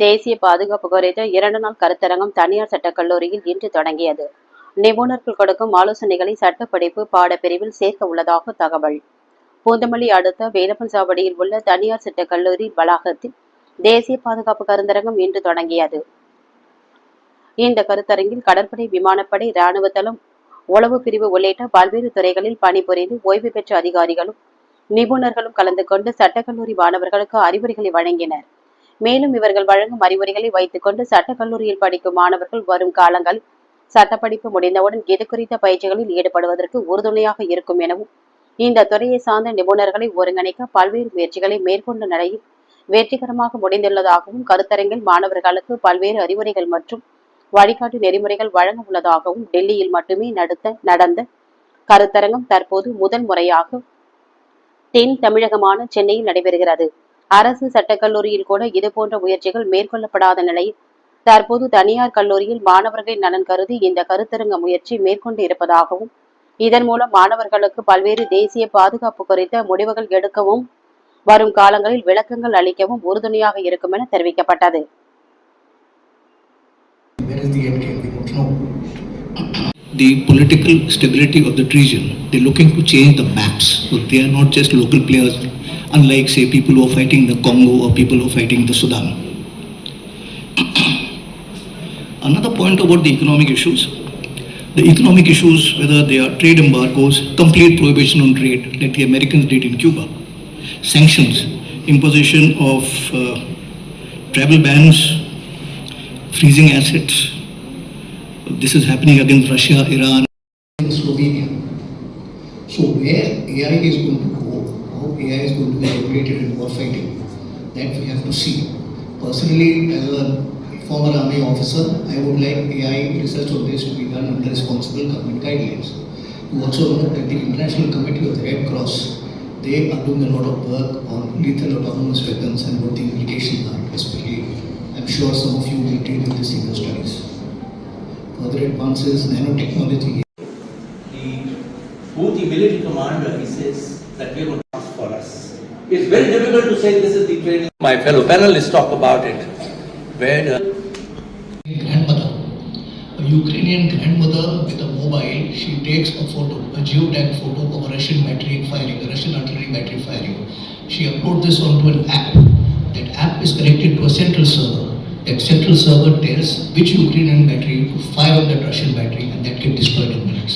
தேசிய பாதுகாப்பு குறித்த இரண்டு நாள் கருத்தரங்கம் தனியார் சட்டக்கல்லூரியில் இன்று தொடங்கியது. நிபுணர்கள் கொடுக்கும் ஆலோசனைகளை சட்டப்படிப்பு பாடப்பிரிவில் சேர்க்க உள்ளதாக தகவல். பூந்தமல்லி அடுத்த வேலப்பன் சாவடியில் உள்ள தனியார் சட்டக்கல்லூரி வளாகத்தில் தேசிய பாதுகாப்பு கருத்தரங்கம் இன்று தொடங்கியது. இந்த கருத்தரங்கில் கடற்படை விமானப்படை ராணுவ தளம் உளவு பிரிவு உள்ளிட்ட பல்வேறு துறைகளில் பணிபுரிந்து ஓய்வு பெற்ற அதிகாரிகளும் நிபுணர்களும் கலந்து கொண்டு சட்டக்கல்லூரி மாணவர்களுக்கு அறிவுரைகளை வழங்கினர். மேலும் இவர்கள் வழங்கும் அறிவுரைகளை வைத்துக்கொண்டு சட்டக்கல்லூரியில் படிக்கும் மாணவர்கள் வரும் காலங்களில் சட்டப்படிப்பு முடிந்தவுடன் இது குறித்த பயிற்சிகளில் ஈடுபடுவதற்கு உறுதுணையாக இருக்கும் எனவும் இந்த துறையை சார்ந்த நிபுணர்களை ஒருங்கிணைக்க பல்வேறு முயற்சிகளை மேற்கொண்ட நிலையில் வெற்றிகரமாக முடிந்துள்ளதாகவும் கருத்தரங்கில் மாணவர்களுக்கு பல்வேறு அறிவுரைகள் மற்றும் வழிகாட்டு நெறிமுறைகள் வழங்க உள்ளதாகவும் டெல்லியில் மட்டுமே நடத்த நடந்த கருத்தரங்கம் தற்போது முதல் முறையாக தென் தமிழகமான சென்னையில் நடைபெறுகிறது. அரசு சட்டக்கல்லூரியில் கூட இதுபோன்ற முயற்சிகள் மேற்கொள்ளப்படாத நிலையில் தற்போது தனியார் கல்லூரியில் மாணவர்களின் நலன் கருதி இந்த கருத்தரங்க முயற்சி மேற்கொண்டு இருப்பதாகவும் இதன் மூலம் மாணவர்களுக்கு பல்வேறு தேசிய பாதுகாப்பு குறித்த முடிவுகள் எடுக்கவும் வரும் காலங்களில் விளக்கங்கள் அளிக்கவும் உறுதுணையாக இருக்கும் என தெரிவிக்கப்பட்டது the political stability of the region. They're looking to change the maps. So they are not just local players, unlike, say, people who are fighting the Congo or people who are fighting the Sudan. Another point about the economic issues. The economic issues, whether they are trade embargoes, complete prohibition on trade, like the Americans did in Cuba, sanctions, imposition of uh, travel bans, freezing assets. This is happening against Russia, Iran, In Slovenia. So where AI is going to go, how AI is going to be regulated in war fighting, that we have to see. Personally, as a former army officer, I would like AI research on this to be done under responsible government guidelines. You also know that the International Committee of the Red Cross, they are doing a lot of work on lethal autonomous weapons and what the implications are, especially. I'm sure some of you will deal with this in your studies. Further advances, nanotechnology, the Houthi military commander, he says that we are going to ask for us. It's very difficult to say this is the training. My fellow panelists talk about it. Where the grandmother, a Ukrainian grandmother with a mobile, she takes a photo, a geotag photo of a Russian battery firing, a Russian artillery battery firing. She uploads this onto an app. That app is connected to a central server. That central server tells which Ukrainian battery to fire on that Russian battery and that get destroyed in minutes.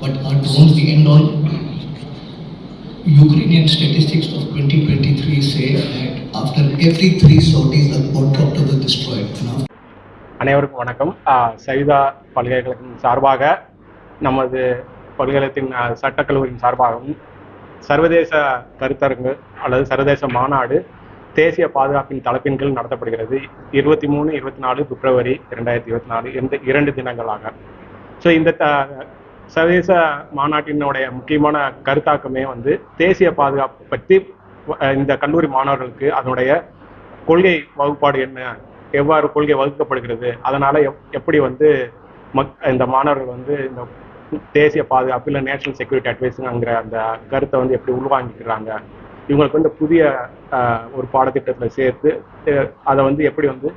But are drones the end all? Ukrainian statistics of 2023 say that after every three sorties, the quadcopter was destroyed. அனைவருக்கும் வணக்கம் ஆஹ் சைதா பல்கலைக்கழகத்தின் சார்பாக நமது பல்கலைக்கழகத்தின் சட்டக்கல்லூரியின் சார்பாகவும் சர்வதேச கருத்தரங்கு அல்லது சர்வதேச மாநாடு தேசிய பாதுகாப்பின் தலைப்பின் கீழ் நடத்தப்படுகிறது. இருபத்தி மூணு இருபத்தி நாலு பிப்ரவரி இரண்டாயிரத்தி இருபத்தி நாலு இந்த இரண்டு தினங்களாக. ஸோ இந்த த- சர்வதேச மாநாட்டினுடைய முக்கியமான கருத்தாக்கமே வந்து தேசிய பாதுகாப்பு பற்றி இந்த கல்லூரி மாணவர்களுக்கு அதனுடைய கொள்கை வகுப்பாடு என்ன எவ்வாறு கொள்கை வகுக்கப்படுகிறது அதனால எப்- எப்படி வந்து மக் இந்த மாணவர்கள் வந்து இந்த தேசிய பாதுகாப்பு இல்லை நேஷனல் செக்யூரிட்டி அட்வைஸுங்கிற அந்த கருத்தை வந்து எப்படி உள்வாங்கிக்கிறாங்க இவங்களுக்கு வந்து புதிய ஒரு பாடத்திட்டத்தில் சேர்த்து அதை வந்து எப்படி வந்து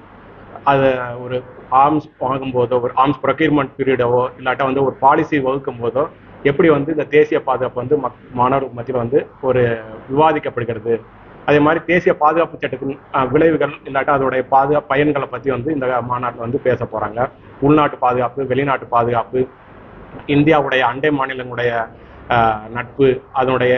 அதை ஒரு ஆர்ம்ஸ் வாங்கும்போதோ ஒரு ஆர்ம்ஸ் ப்ரொக்யூர்மெண்ட் பீரியடவோ இல்லாட்டா வந்து ஒரு பாலிசி வகுக்கும் போதோ எப்படி வந்து இந்த தேசிய பாதுகாப்பு வந்து மக் மாணவர்கள் மத்தியில் வந்து ஒரு விவாதிக்கப்படுகிறது. அதே மாதிரி தேசிய பாதுகாப்பு சட்டத்தின் விளைவுகள் இல்லாட்டா அதோடைய பாதுகாப்பு பயன்களை பற்றி வந்து இந்த மாநாட்டில் வந்து பேச போகிறாங்க உள்நாட்டு பாதுகாப்பு வெளிநாட்டு பாதுகாப்பு இந்தியாவுடைய அண்டை மாநிலங்களுடைய நட்பு அதனுடைய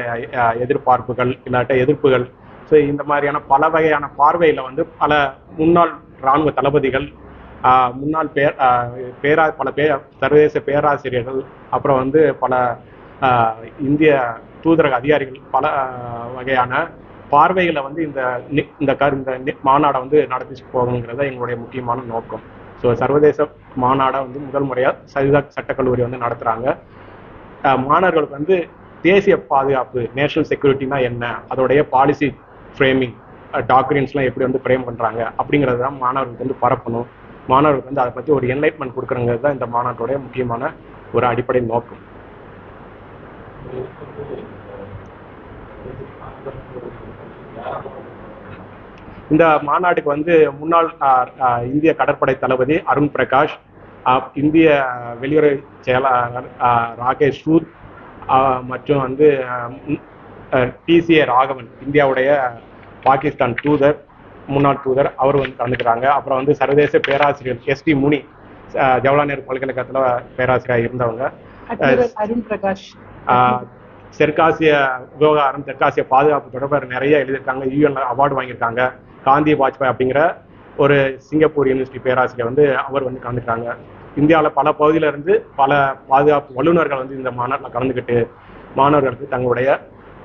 எதிர்பார்ப்புகள் இல்லாட்ட எதிர்ப்புகள். ஸோ இந்த மாதிரியான பல வகையான பார்வையில் வந்து பல முன்னாள் இராணுவ தளபதிகள் முன்னாள் பேர் பேரா பல பே சர்வதேச பேராசிரியர்கள் அப்புறம் வந்து பல இந்திய தூதரக அதிகாரிகள் பல வகையான பார்வைகளை வந்து இந்த இந்த கரு இந்த மாநாடை வந்து நடத்தி போகணுங்கிறத எங்களுடைய முக்கியமான நோக்கம். ஸோ சர்வதேச மாநாடை வந்து முதல் முறையாக சரிதா சட்டக்கல்லூரி வந்து நடத்துகிறாங்க மாணவர்களுக்கு வந்து தேசிய பாதுகாப்பு நேஷனல் செக்யூரிட்டினா என்ன? அதோடைய பாலிசி ஃப்ரேமிங் டாக்குமெண்ட்ஸ்லாம் எப்படி வந்து ஃப்ரேம் பண்ணுறாங்க அப்படிங்கிறது தான் மாணவர்களுக்கு வந்து பரப்பணும். மாணவர்களுக்கு வந்து அதை பற்றி ஒரு என்லைட்மெண்ட் கொடுக்குறங்கிறது தான் இந்த மாநாட்டோடைய முக்கியமான ஒரு அடிப்படை நோக்கம். இந்த மாநாட்டுக்கு வந்து முன்னாள் இந்திய கடற்படை தளபதி அருண் பிரகாஷ் இந்திய வெளியுறவு செயலாளர் ராகேஷ் சூத் மற்றும் வந்து டிசிஏ ராகவன் இந்தியாவுடைய பாகிஸ்தான் தூதர் முன்னாள் தூதர் அவர் வந்து கலந்துக்கிறாங்க. அப்புறம் வந்து சர்வதேச பேராசிரியர் எஸ்டி முனி ஆஹ், ஜவஹர்லால் நேரு பல்கலைக்கழகத்தில் பேராசிரியர் இருந்தவங்க. Prakash. ஆஹ் தெற்காசிய விவகாரம் தெற்காசிய பாதுகாப்பு தொடர்பாக நிறைய எழுதியிருக்காங்க. யூஎன் அவார்டு வாங்கியிருக்காங்க. காந்தி வாஜ்பாய் அப்படிங்கிற ஒரு சிங்கப்பூர் யூனிவர்சிட்டி பேராசிரியர் வந்து அவர் வந்து கலந்துக்கிறாங்க. இந்தியாவில் பல பகுதியிலிருந்து பல பாதுகாப்பு வல்லுநர்கள் வந்து இந்த மாநாட்டில் கலந்துக்கிட்டு மாணவர்களுக்கு தங்களுடைய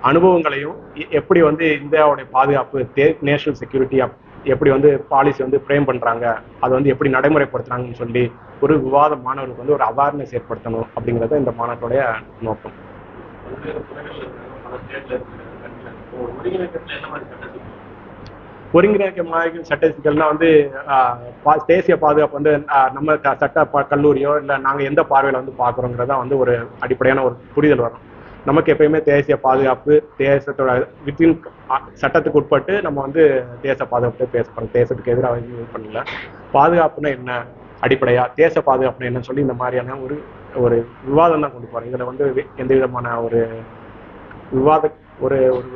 அனுபவங்களையும் எப்படி வந்து இந்தியாவுடைய பாதுகாப்பு நேஷனல் செக்யூரிட்டி எப்படி வந்து பாலிசி வந்து ஃப்ரேம் பண்றாங்க அதை வந்து எப்படி நடைமுறைப்படுத்துறாங்கன்னு சொல்லி ஒரு விவாத மாணவர்களுக்கு வந்து ஒரு அவேர்னஸ் ஏற்படுத்தணும் அப்படிங்கிறது இந்த மாநாட்டுடைய நோக்கம். மாதிரி சட்ட சிக்கல்னா வந்து பா- தேசிய பாதுகாப்பு வந்து நம்ம சட்ட ப- கல்லூரியோ இல்லை நாங்கள் எந்த பார்வையில் வந்து பார்க்குறோங்கிறதா வந்து ஒரு அடிப்படையான ஒரு புரிதல் வரும். நமக்கு எப்பயுமே தேசிய பாதுகாப்பு தேசத்தோட வித்தின் சட்டத்துக்கு உட்பட்டு நம்ம வந்து தேச பாதுகாப்பு பேச தேசத்துக்கு எதிராக இது பண்ணல. பாதுகாப்புனா என்ன அடிப்படையா? தேச பாதுகாப்புனா என்னன்னு சொல்லி இந்த மாதிரியான ஒரு ஒரு விவாதம் தான் கொண்டு போறோம் இதில் வந்து வி- எந்த விதமான ஒரு விவாத ஒரு ஒரு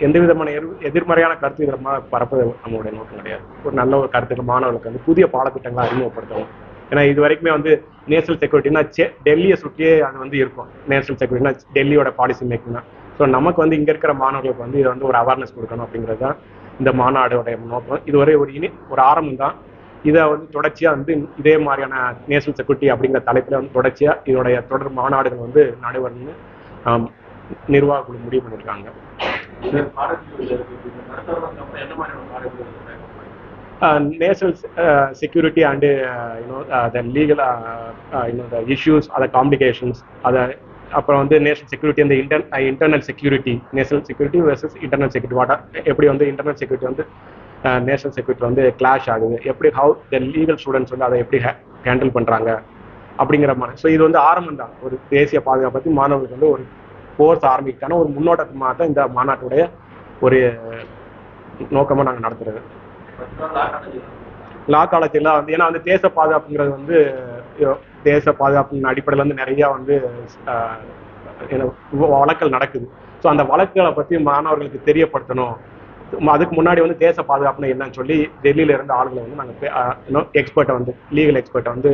எந்த விதமான எதிர் எதிர்மறையான கருத்து விதமாக மா- பரப்புவது நம்மளுடைய நோக்கம் கிடையாது. ஒரு நல்ல ஒரு கருத்துக்கள் மாணவர்களுக்கு வந்து புதிய பாடத்திட்டங்களை அறிமுகப்படுத்தவும். ஏன்னா இது வரைக்குமே வந்து நேஷனல் செக்யூரிட்டினா டெல்லியை சுற்றியே அது வந்து இருக்கும். நேஷனல் செக்யூரிட்டினா டெல்லியோட பாலிசி மேக்கிங் தான். ஸோ நமக்கு வந்து இங்கே இருக்கிற மாணவர்களுக்கு வந்து இதை வந்து ஒரு அவேர்னஸ் கொடுக்கணும் அப்படிங்கிறது தான் இந்த மாநாடோடைய நோக்கம். இதுவரை ஒரு இனி ஒரு ஆரம்பம் தான். இதை வந்து தொடர்ச்சியாக வந்து இதே மாதிரியான நேஷனல் செக்யூரிட்டி அப்படிங்கிற தலைப்பில் வந்து தொடர்ச்சியாக இதோடைய தொடர் மாநாடுகள் வந்து நடைபெறணும்னு நிர்வாக குழு முடிவு பண்ணியிருக்காங்க. National security and you know the legal you know the issues அதை காம்ப்ளிகேஷன்ஸ் அதை அப்புறம் வந்து நேஷனல் செக்யூரிட்டி அந்த inter internal security national security versus internal security வாட்டா எப்படி வந்து இன்டர்னல் செக்யூரிட்டி வந்து uh, நேஷனல் செக்யூரிட்டி வந்து கிளாஷ் ஆகுது? எப்படி ஹவு த லீகல் ஸ்டூடெண்ட்ஸ் வந்து அதை எப்படி ஹேண்டில் பண்ணுறாங்க அப்படிங்கிற மாதிரி. ஸோ இது வந்து ஆரம்பம் தான் ஒரு தேசிய பாதுகாப்பு பற்றி மாணவர்களுக்கு வந்து ஒரு கோர்ஸ் ஆரம்பிக்கான ஒரு முன்னோட்டமாக தான் இந்த மாநாட்டுடைய ஒரு நோக்கமாக நாங்கள் நடத்துறது. லா காலேஜில் வந்து ஏன்னா வந்து தேச பாதுகாப்புங்கிறது வந்து தேச பாதுகாப்பு அடிப்படையில் வந்து நிறையா வந்து வழக்கல் நடக்குது. ஸோ அந்த வழக்குகளை பற்றி மாணவர்களுக்கு தெரியப்படுத்தணும். அதுக்கு முன்னாடி வந்து தேச பாதுகாப்புன்னு என்னன்னு சொல்லி டெல்லியில இருந்த ஆளுங்களை வந்து நாங்கள் எக்ஸ்பர்ட்டை வந்து லீகல் எக்ஸ்பர்ட்டை வந்து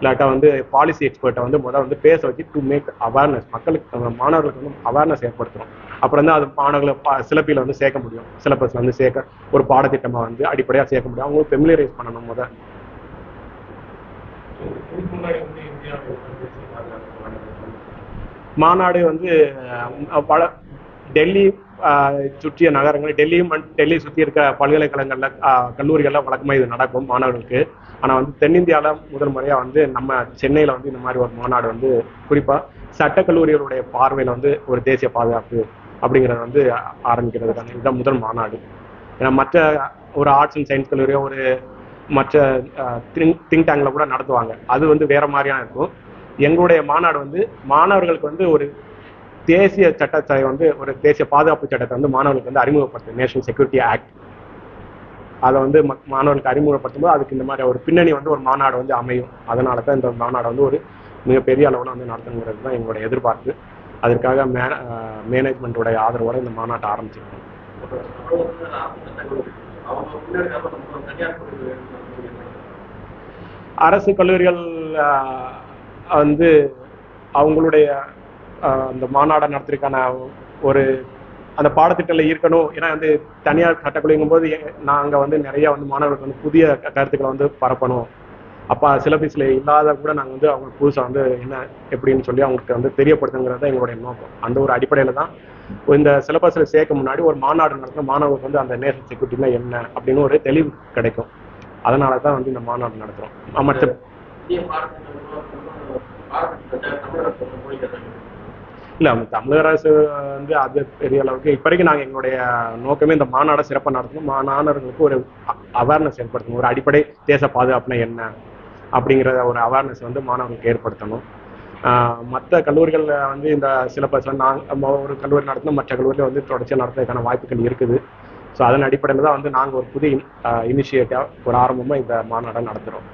இல்லாட்டா வந்து பாலிசி எக்ஸ்பர்ட்டை வந்து முதல்ல வந்து பேச வச்சு டு மேக் அவேர்னஸ் மக்களுக்கு மாணவர்களுக்கு வந்து அவேர்னஸ் ஏற்படுத்தணும். அப்புறம் தான் அது மாணவர்களை பா- வந்து சேர்க்க முடியும். சிலபஸ் வந்து சேர்க்க ஒரு பாடத்திட்டமாக வந்து அடிப்படையாக சேர்க்க முடியும். அவங்க ஃபெமிலியரைஸ் பண்ணணும் முதல் மாநாடு வந்து பல டெல்லி சுற்றிய நகரங்கள் டெல்லியும் டெல்லியை சுற்றி இருக்க பல்கலைக்கழகங்கள்ல அஹ், கல்லூரிகள்ல வழக்கமாக இது நடக்கும் மாணவர்களுக்கு ஆனால் வந்து தென்னிந்தியாவில் முதல் முறையாக வந்து நம்ம சென்னையில் வந்து இந்த மாதிரி ஒரு மாநாடு வந்து குறிப்பாக சட்டக்கல்லூரிகளுடைய பார்வையில் வந்து ஒரு தேசிய பாதுகாப்பு அப்படிங்கிறத வந்து ஆரம்பிக்கிறதுக்கான இதுதான் முதல் மாநாடு. ஏன்னா மற்ற ஒரு ஆர்ட்ஸ் அண்ட் சயின்ஸ் கல்லூரியோ ஒரு மற்ற திங்க் டேங்கில் கூட நடத்துவாங்க. அது வந்து வேற மாதிரியான இருக்கும். எங்களுடைய மாநாடு வந்து மாணவர்களுக்கு வந்து ஒரு தேசிய சட்டத்தை வந்து ஒரு தேசிய பாதுகாப்பு சட்டத்தை வந்து மாணவர்களுக்கு வந்து அறிமுகப்படுத்து நேஷனல் செக்யூரிட்டி ஆக்ட் அதை வந்து ம- மாணவர்களுக்கு அறிமுகப்படுத்தும் போது அதுக்கு இந்த மாதிரி ஒரு பின்னணி வந்து ஒரு மாநாடு வந்து அமையும். அதனால தான் இந்த மாநாடு வந்து ஒரு மிகப்பெரிய அளவில் வந்து நடத்தணுங்கிறது தான் எங்களுடைய எதிர்பார்ப்பு. அதற்காக மே மேனேஜ்மெண்ட்டோடைய ஆதரவோடு இந்த மாநாட்டை ஆரம்பிச்சிருக்கோம் அரசு கல்லூரிகள் வந்து அவங்களுடைய அந்த மாநாடை நடத்துறதுக்கான ஒரு அந்த பாடத்திட்டத்தில் இருக்கணும். ஏன்னா வந்து தனியார் சட்டக்கல்லூரிங்கும் போது நாங்கள் வந்து நிறைய வந்து மாணவர்களுக்கு வந்து புதிய கருத்துக்களை வந்து பரப்பணும். அப்போ சிலபஸில் இல்லாத கூட நாங்கள் வந்து அவங்களுக்கு புதுசாக வந்து என்ன எப்படின்னு சொல்லி அவங்களுக்கு வந்து தெரியப்படுத்துங்கிறது தான் எங்களுடைய நோக்கம். அந்த ஒரு அடிப்படையில் தான் இந்த சிலபஸில் சேர்க்க முன்னாடி ஒரு மாநாடு நடத்தின மாணவர்களுக்கு வந்து அந்த நேஷனல் செக்யூரிட்டினா என்ன அப்படின்னு ஒரு தெளிவு கிடைக்கும். அதனால தான் வந்து இந்த மாநாடு நடத்துகிறோம் மற்ற இல்ல நம்ம தமிழக அரசு வந்து அது பெரிய அளவுக்கு இப்ப வரைக்கும் நாங்க எங்களுடைய நோக்கமே இந்த மாநாடை சிறப்பாக நடத்தணும். மாணவர்களுக்கு ஒரு அவேர்னஸ் ஏற்படுத்தணும். ஒரு அடிப்படை தேச பாதுகாப்புனா என்ன? அப்படிங்கிற ஒரு அவேர்னஸ் வந்து மாணவர்களுக்கு ஏற்படுத்தணும். மற்ற கல்லூரிகளில் வந்து இந்த சிலபஸ் நாங்கள் ஒரு கல்லூரி நடத்தினா மற்ற கல்லூரியில் வந்து தொடர்ச்சியாக நடத்துறதுக்கான வாய்ப்புகள் இருக்குது. ஸோ அதன் அடிப்படையில் தான் வந்து நாங்கள் ஒரு புதிய இனிஷியேட்டிவ் ஒரு ஆரம்பமாக இந்த மாநாடை நடத்துகிறோம்